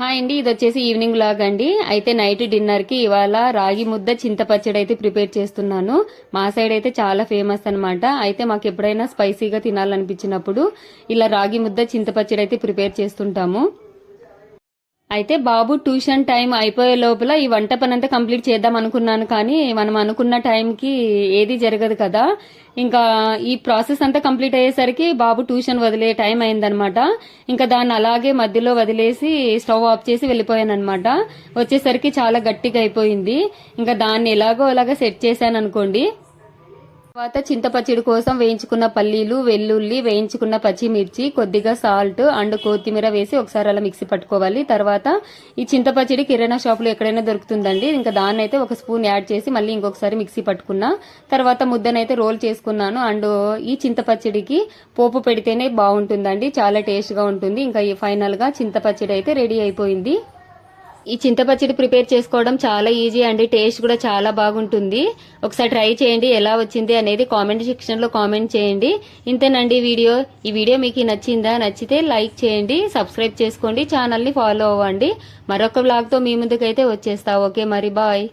Hi అండి ఇది వచ్చేసి ఈవినింగ్ లాగ్ అండి. అయితే నైట్ డిన్నర్కి ఇవాళ రాగి ముద్ద చింతపచ్చడి అయితే ప్రిపేర్ చేస్తున్నాను. మా సైడ్ అయితే చాలా ఫేమస్ అనమాట అయితే మాకు ఎప్పుడైనా స్పైసీగా తినాలనిపించినప్పుడు ఇలా రాగి ముద్ద చింతపచ్చడి అయితే ప్రిపేర్ చేస్తుంటాము. అయితే బాబు ట్యూషన్ టైం అయిపోయే లోపల ఈ వంట పని అంతా కంప్లీట్ చేద్దాం అనుకున్నాను కానీ మనం అనుకున్న టైంకి ఏది జరగదు కదా. ఇంకా ఈ ప్రాసెస్ అంతా కంప్లీట్ అయ్యేసరికి బాబు ట్యూషన్ వదిలే టైం అయిందనమాట. ఇంకా దాన్ని అలాగే మధ్యలో వదిలేసి స్టవ్ ఆఫ్ చేసి వెళ్ళిపోయాను అనమాట వచ్చేసరికి చాలా గట్టిగా అయిపోయింది. ఇంకా దాన్ని ఎలాగో అలాగ సెట్ చేశాను అనుకోండి తర్వాత చింతపచ్చడి కోసం వేయించుకున్న పల్లీలు వెల్లుల్లి వేయించుకున్న పచ్చిమిర్చి కొద్దిగా సాల్ట్ అండ్ కొత్తిమీర వేసి ఒకసారి అలా మిక్సీ పట్టుకోవాలి. తర్వాత ఈ చింతపచ్చడి కిరాణా షాపులో ఎక్కడైనా దొరుకుతుందండి. ఇంకా దాన్ని అయితే ఒక స్పూన్ యాడ్ చేసి మళ్ళీ ఇంకొకసారి మిక్సీ పట్టుకున్నా. తర్వాత ముద్దనైతే రోల్ చేసుకున్నాను. అండ్ ఈ చింతపచ్చడికి పోపు పెడితేనే బాగుంటుందండి. చాలా టేస్ట్గా ఉంటుంది. ఇంకా ఈ ఫైనల్గా చింతపచ్చడి అయితే రెడీ అయిపోయింది. ఈ చింతపచ్చడి ప్రిపేర్ చేసుకోవడం చాలా ఈజీ అండి. టేస్ట్ కూడా చాలా బాగుంటుంది. ఒకసారి ట్రై చేయండి ఎలా వచ్చింది అనేది కామెంట్ సెక్షన్లో కామెంట్ చేయండి. ఇంతేనండి వీడియో. ఈ వీడియో మీకు నచ్చిందా నచ్చితే లైక్ చేయండి సబ్స్క్రైబ్ చేసుకోండి ఛానల్ని ఫాలో అవ్వండి. మరొక బ్లాగ్తో మీ ముందుకైతే వచ్చేస్తా. ఓకే మరి బాయ్.